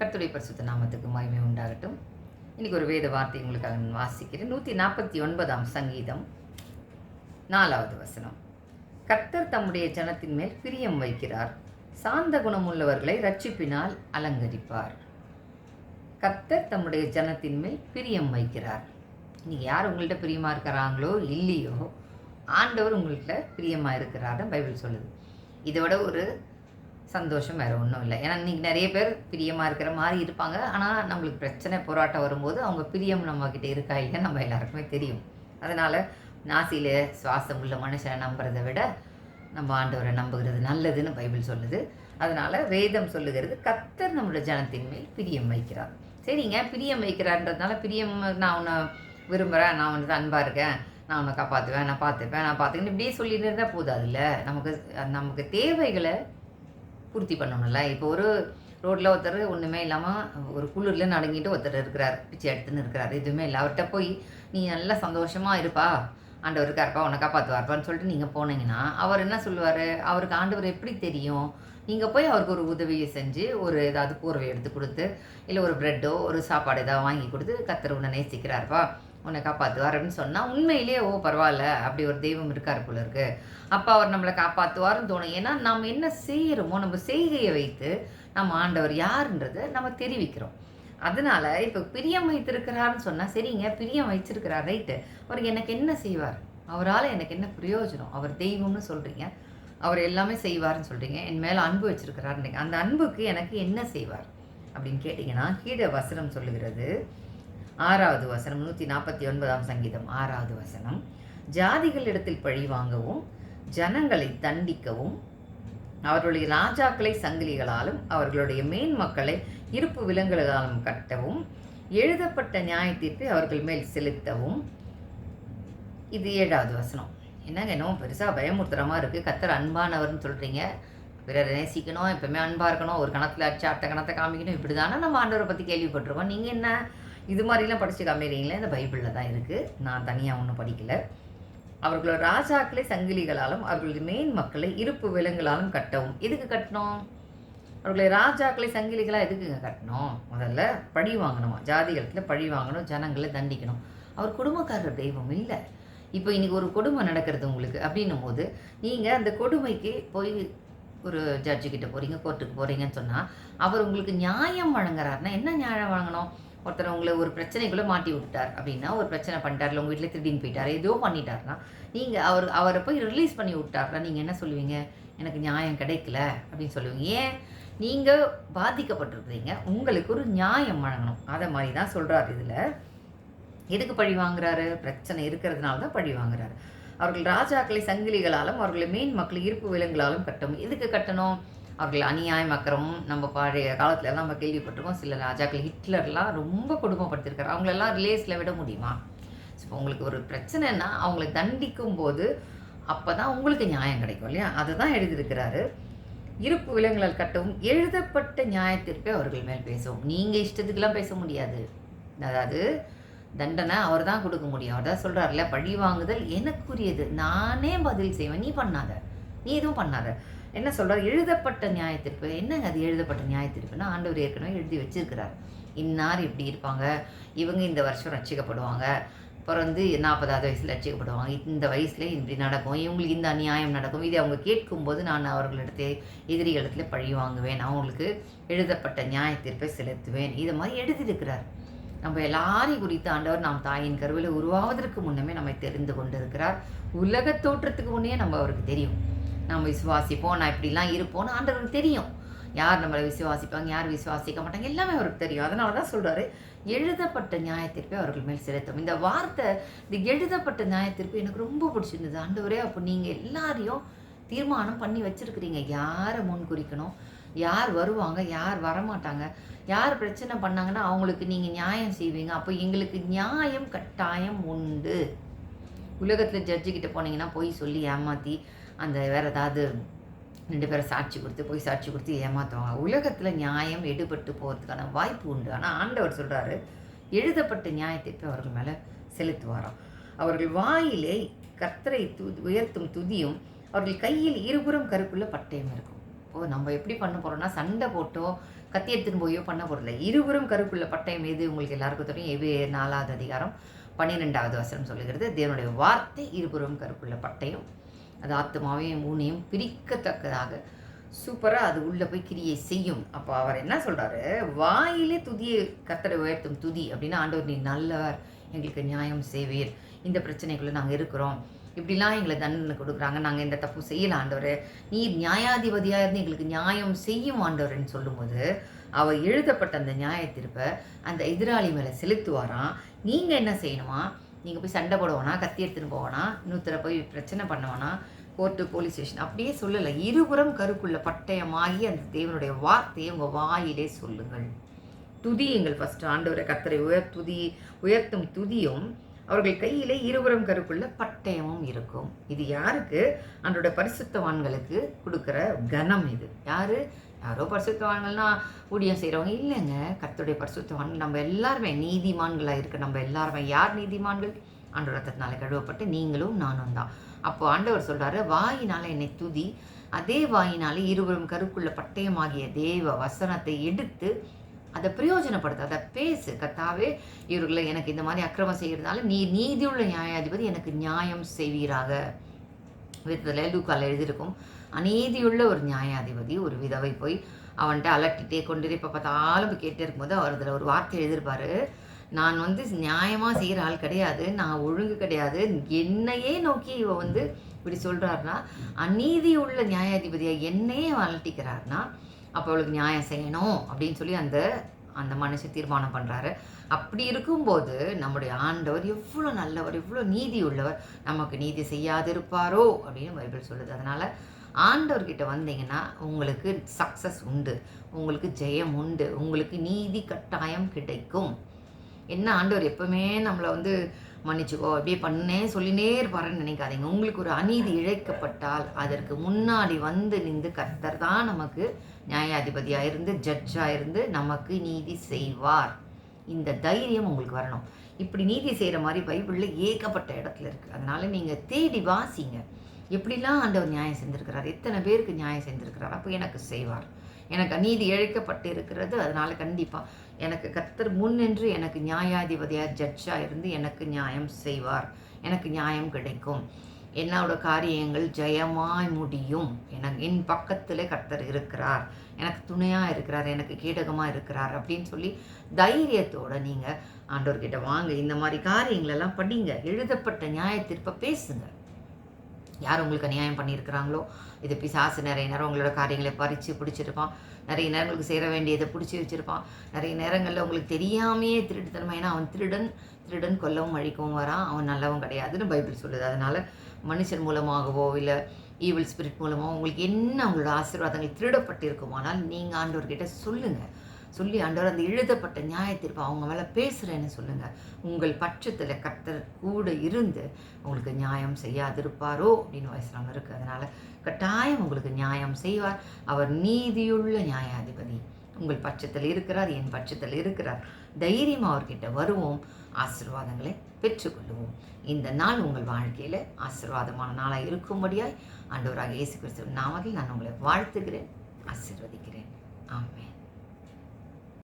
கர்த்துடைய பரிசுத்த நாமத்துக்கு மகிமை உண்டாகட்டும். இன்றைக்கி ஒரு வேத வார்த்தை உங்களுக்காக நான் வாசிக்கிறேன். நூற்றி நாற்பத்தி ஒன்பதாம் சங்கீதம் நாலாவது வசனம். கர்த்தர் தம்முடைய ஜனத்தின் மேல் பிரியம் வைக்கிறார். சாந்த குணமுள்ளவர்களை ரட்சிப்பினால் அலங்கரிப்பார். கர்த்தர் தம்முடைய ஜனத்தின் மேல் பிரியம் வைக்கிறார். நீங்கள் யார் உங்கள்கிட்ட பிரியமாக இருக்கிறாங்களோ இல்லையோ ஆண்டவர் உங்கள்கிட்ட பிரியமாக இருக்கிறாருன்னு பைபிள் சொல்லுது. இதை விட ஒரு சந்தோஷம் வேறு ஒன்றும் இல்லை. ஏன்னா இன்றைக்கி நிறைய பேர் பிரியமாக இருக்கிற மாதிரி இருப்பாங்க. ஆனால் நம்மளுக்கு பிரச்சனை போராட்டம் வரும்போது அவங்க பிரியம் நம்மக்கிட்ட இருக்கா இல்லையா நம்ம எல்லாருக்குமே தெரியும். அதனால் நாசியில் சுவாசம் உள்ள மனுஷனை நம்புறதை விட நம்ம ஆண்டவரை நம்புகிறது நல்லதுன்னு பைபிள் சொல்லுது. அதனால் வேதம் சொல்லுகிறது கத்தர் நம்மளோட ஜனத்தின் மேல் பிரியம் வைக்கிறார். சரிங்க பிரியம் வைக்கிறான்றதுனால பிரியம் நான் உன்னை விரும்புகிறேன் நான் உனக்கு அன்பாக இருக்கேன் நான் உன்னை காப்பாற்றுவேன் நான் பார்த்துப்பேன் நான் பார்த்துக்கணும் இப்படியே சொல்லிட்டு இருந்தால் போதாதுல்ல? நமக்கு நமக்கு தேவைகளை பூர்த்தி பண்ணணும்ல. இப்போ ஒரு ரோட்டில் ஒருத்தர் ஒன்றுமே இல்லாமல் ஒரு குளிரில் நடுங்கிட்டு ஒருத்தர் இருக்கிறார் பிச்சை எடுத்துன்னு இருக்கிறார் எதுவுமே இல்லை. அவர்கிட்ட போய் நீ நல்லா சந்தோஷமாக இருப்பா ஆண்டவர் இருக்காருப்பா உன்னை காப்பாற்றுவார்ப்பான்னு சொல்லிட்டு நீங்கள் போனீங்கன்னா அவர் என்ன சொல்லுவார்? அவருக்கு ஆண்டவர் எப்படி தெரியும்? நீங்கள் போய் அவருக்கு ஒரு உதவியை செஞ்சு ஒரு ஏதாவது போர்வை எடுத்து கொடுத்து இல்லை ஒரு ப்ரெட்டோ ஒரு சாப்பாடு ஏதாவது வாங்கி கொடுத்து கத்தர் உன்னை நேசிக்கிறார்ப்பா. உன்னை காப்பாற்றுவார் அப்படின்னு சொன்னால் உண்மையிலேயே ஓ பரவாயில்ல அப்படி ஒரு தெய்வம் இருக்கார் போல இருக்கு. அப்போ அவர் நம்மளை காப்பாற்றுவார்னு தோணும். ஏன்னா நம்ம என்ன செய்கிறோமோ நம்ம செய்கையை வைத்து நம்ம ஆண்டவர் யாருன்றதை நம்ம தெரிவிக்கிறோம். அதனால இப்போ பிரியம் வைத்திருக்கிறாருன்னு சொன்னால் சரிங்க பிரியம் வச்சிருக்கிறார் ரைட்டு. அவர் எனக்கு என்ன செய்வார்? அவரால் எனக்கு என்ன பிரயோஜனம்? அவர் தெய்வம்னு சொல்கிறீங்க அவர் எல்லாமே செய்வார்னு சொல்கிறீங்க என் மேலே அன்பு வச்சிருக்கிறாருன்றீங்க அந்த அன்புக்கு எனக்கு என்ன செய்வார்? அப்படின்னு கேட்டிங்கன்னா கீழே வசனம் சொல்லுகிறது ஆறாவது வசனம் நூற்றி நாற்பத்தி ஒன்பதாம் சங்கீதம் ஆறாவது வசனம். ஜாதிகளிடத்தில் பழி வாங்கவும் ஜனங்களை தண்டிக்கவும் அவர்களுடைய ராஜாக்களை சங்கிலிகளாலும் அவர்களுடைய மேன் மக்களை இருப்பு விலங்குகளாலும் கட்டவும் எழுதப்பட்ட நியாயத்தீர்ப்பை அவர்கள் மேல் செலுத்தவும். இது ஏழாவது வசனம். என்னங்க என்னவோ பெருசாக பயமுறுத்துற மாதிரி இருக்குது கத்தர் அன்பானவர்னு சொல்கிறீங்க பிறரை நேசிக்கணும் எப்பவுமே அன்பாக இருக்கணும். ஒரு கணத்தில் அடிச்சு அட்டை கணத்தை காமிக்கணும். இப்படி தானே நம்ம ஆண்டவரை பற்றி கேள்விப்பட்டிருக்கோம். நீங்கள் என்ன இது மாதிரிலாம் படித்து காமிக்கிறீங்களே இந்த பைபிளில் தான் இருக்குது நான் தனியாக ஒன்றும் படிக்கலை. அவர்களோட ராஜாக்களை சங்கிலிகளாலும் அவர்களுடைய மேன் மக்களை இருப்பு விலங்குகளாலும் கட்டவும். எதுக்கு கட்டணும்? அவர்களை ராஜாக்களை சங்கிலிகளாக எதுக்குங்க கட்டணும்? முதல்ல பழி வாங்கணுமா? ஜாதிகளத்தில் பழி வாங்கணும் ஜனங்களை தண்டிக்கணும். அவர் குடும்பக்காரர் தெய்வம் இல்லை. இப்போ இன்னைக்கு ஒரு கொடுமை நடக்கிறது உங்களுக்கு அப்படின்னும் போது நீங்கள் அந்த கொடுமைக்கு போய் ஒரு ஜட்ஜு கிட்ட போகிறீங்க கோர்ட்டுக்கு போகிறீங்கன்னு சொன்னால் அவர் உங்களுக்கு நியாயம் வழங்குறாருன்னா என்ன நியாயம் வழங்கணும்? ஒருத்தர் உங்களை ஒரு பிரச்சனைக்குள்ளே மாட்டி விட்டார் அப்படின்னா ஒரு பிரச்சனை பண்ணிட்டார் இல்லை உங்கள் வீட்டில் திருடின்னு போயிட்டார் ஏதோ பண்ணிட்டாருன்னா நீங்கள் அவர் அவரை போய் ரிலீஸ் பண்ணி விட்டார்னா நீங்கள் என்ன சொல்லுவீங்க? எனக்கு நியாயம் கிடைக்கல அப்படின்னு சொல்லுவீங்க. ஏன்? நீங்கள் பாதிக்கப்பட்டிருக்கிறீங்க. உங்களுக்கு ஒரு நியாயம் வழங்கணும். அதை மாதிரி தான் சொல்கிறார் இதில். எதுக்கு பழி வாங்குறாரு? பிரச்சனை இருக்கிறதுனால தான் பழி வாங்குறாரு. அவர்கள் ராஜாக்களை சங்கிலிகளாலும் அவர்களை மீன் மக்களை இருப்பு விலங்குகளாலும் கட்டணும் எதுக்கு கட்டணும்? அவர்கள் அநியாயமாக்கிறவும் நம்ம பழைய காலத்துல எல்லாம் நம்ம கேள்விப்பட்டிருக்கோம். சில ராஜாக்கள் ஹிட்லர்லாம் ரொம்ப கொடுமைப்படுத்திருக்காரு. அவங்களெல்லாம் ரிலேஸில் விட முடியுமா? இப்போ உங்களுக்கு ஒரு பிரச்சனைனா அவங்கள தண்டிக்கும் போது அப்போ தான் உங்களுக்கு நியாயம் கிடைக்கும் இல்லையா? அதை தான் எழுதியிருக்கிறாரு. இருப்பு விலங்குகள் கட்டவும் எழுதப்பட்ட நியாயத்திற்கு அவர்கள் மேல் பேசவும். நீங்கள் இஷ்டத்துக்கெல்லாம் பேச முடியாது. அதாவது தண்டனை அவர் தான் கொடுக்க முடியும். அவர் தான் சொல்கிறார்ல பழி வாங்குதல் எனக்குரியது நானே பதில் செய்வேன். நீ பண்ணாத. நீ எதுவும் பண்ணாத. என்ன சொல்கிறார் எழுதப்பட்ட நியாயத்திற்கு என்னங்க அது எழுதப்பட்ட நியாயத்திற்குன்னா ஆண்டவர் ஏற்கனவே எழுதி வச்சிருக்கிறார். இன்னார் இப்படி இருப்பாங்க? இவங்க இந்த வருஷம் ரட்சிக்கப்படுவாங்க. பிறந்து நாற்பதாவது வயசில் ரட்சிக்கப்படுவாங்க. இந்த வயசில் இப்படி நடக்கும். இவங்களுக்கு இந்த அநியாயம் நடக்கும். இதை அவங்க கேட்கும்போது நான் அவர்களிடத்தை இடத்துல பழி வாங்குவேன். அவங்களுக்கு எழுதப்பட்ட நியாயத்தீர்ப்பை செலுத்துவேன். இதை மாதிரி எழுதியிருக்கிறார். நம்ம எல்லாரையும் குறித்து ஆண்டவர் நாம் தாயின் கருவில் உருவாவதற்கு முன்னமே நம்மை தெரிந்து கொண்டிருக்கிறார். உலக தோற்றத்துக்கு முன்னே நம்ம அவருக்கு தெரியும். நம்ம விசுவாசிப்போம் நான் இப்படிலாம் இருப்போம்னு ஆண்டவருக்கு தெரியும். யார் நம்மளை விசுவாசிப்பாங்க யார் விசுவாசிக்க மாட்டாங்க எல்லாமே அவருக்கு தெரியும். அதனால தான் சொல்கிறாரு எழுதப்பட்ட நியாயத்திற்கு அவர்கள் மேல் செலுத்தும். இந்த வார்த்தை இந்த எழுதப்பட்ட நியாயத்திற்பு எனக்கு ரொம்ப பிடிச்சிருந்தது. ஆண்டவரே அப்போ நீங்கள் எல்லாரையும் தீர்மானம் பண்ணி வச்சுருக்கிறீங்க. யாரை முன் குறிக்கணும்? யார் வருவாங்க யார் வரமாட்டாங்க யார் பிரச்சனை பண்ணாங்கன்னா அவங்களுக்கு நீங்கள் நியாயம் செய்வீங்க. அப்போ எங்களுக்கு நியாயம் கட்டாயம் உண்டு. உலகத்தில் ஜட்ஜு கிட்ட போனீங்கன்னா போய் சொல்லி ஏமாற்றி அந்த வேறு ஏதாவது ரெண்டு பேரை சாட்சி கொடுத்து போய் சாட்சி கொடுத்து ஏமாற்றுவாங்க உலகத்தில் நியாயம் எடுபட்டு போகிறதுக்கான வாய்ப்பு உண்டு. ஆனால் ஆண்டவர் சொல்கிறாரு எழுதப்பட்ட நியாயத்தை போய் அவர்கள் மேலே செலுத்துவாராம். அவர்கள் வாயிலே கர்த்தரை து உயர்த்தும் துதியும் அவர்கள் கையில் இருபுறம் கருக்குள்ள பட்டயம் இருக்கும். இப்போது நம்ம எப்படி பண்ண போகிறோம்னா சண்டை போட்டோ கத்தி எடுத்துன்னு போயோ பண்ண போகிறதில்ல இருவரும் கருக்குள்ள பட்டயம் எது உங்களுக்கு எல்லாருக்கும் தெரியும். எவே நாலாவது அதிகாரம் பன்னிரெண்டாவது வசனம் சொல்லுகிறது. தேவனுடைய வார்த்தை இருபுறம் கருக்குள்ள பட்டயம் அது ஆத்மாவையும் ஊனையும் பிரிக்கத்தக்கதாக சூப்பராக அது உள்ளே போய் கிரியை செய்யும். அப்போ அவர் என்ன சொல்கிறாரு வாயிலே துதியை கத்தரை உயர்த்தும் துதி. அப்படின்னா ஆண்டவர் நீ நல்லவர். எங்களுக்கு நியாயம் செய்வீர். இந்த பிரச்சனைக்குள்ளே நாங்கள் இருக்கிறோம். இப்படிலாம் எங்களை தண்டனை கொடுக்குறாங்க. நாங்கள் இந்த தப்பு செய்யல ஆண்டவர். நீ நியாயாதிபதியாக இருந்து எங்களுக்கு நியாயம் செய்யும் ஆண்டவர்ன்னு சொல்லும்போது அவர் எழுதப்பட்ட அந்த நியாய தீர்ப்பை அந்த எதிராளி மேலே செலுத்துவாராம். நீங்கள் என்ன செய்யணுமா? நீங்கள் போய் சண்டை போடுவோனா? கத்தி எடுத்துன்னு போவானா? இன்னொருத்தரை போய் பிரச்சனை பண்ணுவானா? கோர்ட்டு போலீஸ் ஸ்டேஷன் அப்படியே சொல்லலை. இருபுறம் கருக்குள்ள பட்டயமாகி அந்த தேவனுடைய வார்த்தையை உங்கள் வாயிலே சொல்லுங்கள். துதி எங்கள் ஃபஸ்ட்டு ஆண்டவரை. கத்தரை உயர் துதி உயர்த்தும் துதியும் அவர்கள் கையிலே இருபுறம் கருக்குள்ள பட்டயமும் இருக்கும். இது யாருக்கு? அன்றோட பரிசுத்தவான்களுக்கு கொடுக்குற கனம் இது. யாரு? யாரோ பரிசுத்தவான்கள்னா ஊழியம் செய்கிறவங்க இல்லைங்க. கத்துடைய பரிசுத்தவான்கள் நம்ம எல்லாருமே நீதிமான்களாக இருக்க நம்ம எல்லாருமே யார் நீதிமான்கள்? ஆண்டவர் ரத்தத்தினால கழுவப்பட்டு நீங்களும் நானும் தான். அப்போ ஆண்டவர் சொல்றாரு வாயினால என்னை துதி அதே வாயினாலே இருவரும் கருக்குள்ள பட்டயமாகிய தேவ வசனத்தை எடுத்து அதை பிரயோஜனப்படுத்த அதை பேசு. கத்தாவே இவர்களை எனக்கு இந்த மாதிரி அக்கிரமம் செய்கிறதுனால நீ நீதியுள்ள நியாயாதிபதி எனக்கு நியாயம் செய்வீராக. விதத்தில் லூக்கால் எழுதியிருக்கும் அநீதியுள்ள ஒரு நியாயாதிபதி ஒரு விதவை போய் அவன்கிட்ட அலட்டிகிட்டே கொண்டு இப்போ பார்த்தாலும் கேட்டே இருக்கும்போது அவர் அதில் ஒரு வார்த்தை எழுதியிருப்பாரு. நான் வந்து நியாயமாக செய்கிற ஆள் கிடையாது நான் ஒழுங்கு கிடையாது. என்னையே நோக்கி இவ வந்து இப்படி சொல்கிறாருன்னா அநீதி உள்ள நியாயாதிபதியாக என்னையே அவன் அலட்டிக்கிறாருன்னா அப்போ அவளுக்கு நியாயம் செய்யணும் அப்படின்னு சொல்லி அந்த அந்த மனுஷன் தீர்மானம் பண்ணுறாரு அப்படி இருக்கும்போது நம்முடைய ஆண்டவர் எவ்வளோ நல்லவர் எவ்வளோ நீதி உள்ளவர் நமக்கு நீதி செய்யாதிருப்பாரோ அப்படின்னு பைபிள் சொல்லுது. அதனால் ஆண்டவர்கிட்ட வந்தீங்கன்னா உங்களுக்கு சக்ஸஸ் உண்டு உங்களுக்கு ஜெயம் உண்டு உங்களுக்கு நீதி கட்டாயம் கிடைக்கும். என்ன ஆண்டவர் எப்பவுமே நம்மளை வந்து மன்னிச்சுக்கோ அப்படியே பண்ணே சொல்லினே இருப்பாருன்னு நினைக்காதீங்க. உங்களுக்கு ஒரு அநீதி இழைக்கப்பட்டால் அதற்கு முன்னாடி வந்து நின்று கர்த்தர் தான் நமக்கு நியாயாதிபதியாக இருந்து ஜட்ஜாக இருந்து நமக்கு நீதி செய்வார். இந்த தைரியம் உங்களுக்கு வரணும். இப்படி நீதி செய்கிற மாதிரி பைபிளில் ஏகப்பட்ட இடத்துல இருக்குது அதனால் நீங்கள் தேடி வாசிங்க. எப்படிலாம் ஆண்டவர் நியாயம் செஞ்சுருக்கிறார்? எத்தனை பேருக்கு நியாயம் செஞ்சுருக்கிறார்? அப்போ எனக்கு செய்வார். எனக்கு அநீதி இழைக்கப்பட்டு இருக்கிறது அதனால் கண்டிப்பாக எனக்கு கர்த்தர் முன்னின்று எனக்கு நியாயாதிபதியாக ஜட்ஜாக இருந்து எனக்கு நியாயம் செய்வார். எனக்கு நியாயம் கிடைக்கும். என்னோட காரியங்கள் ஜெயமாய் முடியும். எனக்கு என் பக்கத்தில் கர்த்தர் இருக்கிறார். எனக்கு துணையாக இருக்கிறார். எனக்கு கீடகமாக இருக்கிறார் அப்படின்னு சொல்லி தைரியத்தோடு நீங்கள் ஆண்டவர்கிட்ட வாங்க. இந்த மாதிரி காரியங்களெல்லாம் படிங்க. எழுதப்பட்ட நியாயத்திற்ப பேசுங்கள் யார் உங்களுக்கு அநியாயம் பண்ணியிருக்கிறாங்களோ? இது பிசாசு நிறைய நேரம் உங்களோட காரியங்களை பறித்து பிடிச்சிருப்பான். நிறைய நேரம் உங்களுக்கு சேர வேண்டியதை பிடிச்சி வச்சுருப்பான். நிறைய நேரங்களில் உங்களுக்கு தெரியாமையே திருட்டுத்தனமா ஏன்னா அவன் திருடன் திருடன் கொல்லவும் அழிக்கவும் வரான். அவன் நல்லவன் கிடையாதுன்னு பைபிள் சொல்லுது. அதனால் மனுஷன் மூலமாகவோ இல்லை ஈவில் ஸ்பிரிட் மூலமாக உங்களுக்கு என்ன உங்களோட ஆசீர்வாதங்கள் திருடப்பட்டிருக்குமானால் நீங்கள் ஆண்டவர்கிட்ட சொல்லுங்கள் சொல்லி ஆண்டவர் அந்த எழுதப்பட்ட நியாயத்திற்ப அவங்க மேலே பேசுகிறேன்னு சொல்லுங்கள் உங்கள் பட்சத்தில் கர்த்தர் கூட இருந்து உங்களுக்கு நியாயம் செய்யாதிருப்பாரோ அப்படின்னு வயசுலாம் இருக்குது அதனால் கட்டாயம் உங்களுக்கு நியாயம் செய்வார். அவர் நீதியுள்ள நியாயாதிபதி. உங்கள் பட்சத்தில் இருக்கிறார் என் பட்சத்தில் இருக்கிறார். தைரியமாக அவர்கிட்ட வருவோம். ஆசிர்வாதங்களை பெற்றுக்கொள்வோம். இந்த நாள் உங்கள் வாழ்க்கையில் ஆசிர்வாதமான நாளாக இருக்கும்படியாய் ஆண்டவராக இயேசு கிறிஸ்துவின் நாமத்தில் நான் உங்களை வாழ்த்துகிறேன் ஆசிர்வதிக்கிறேன். ஆமே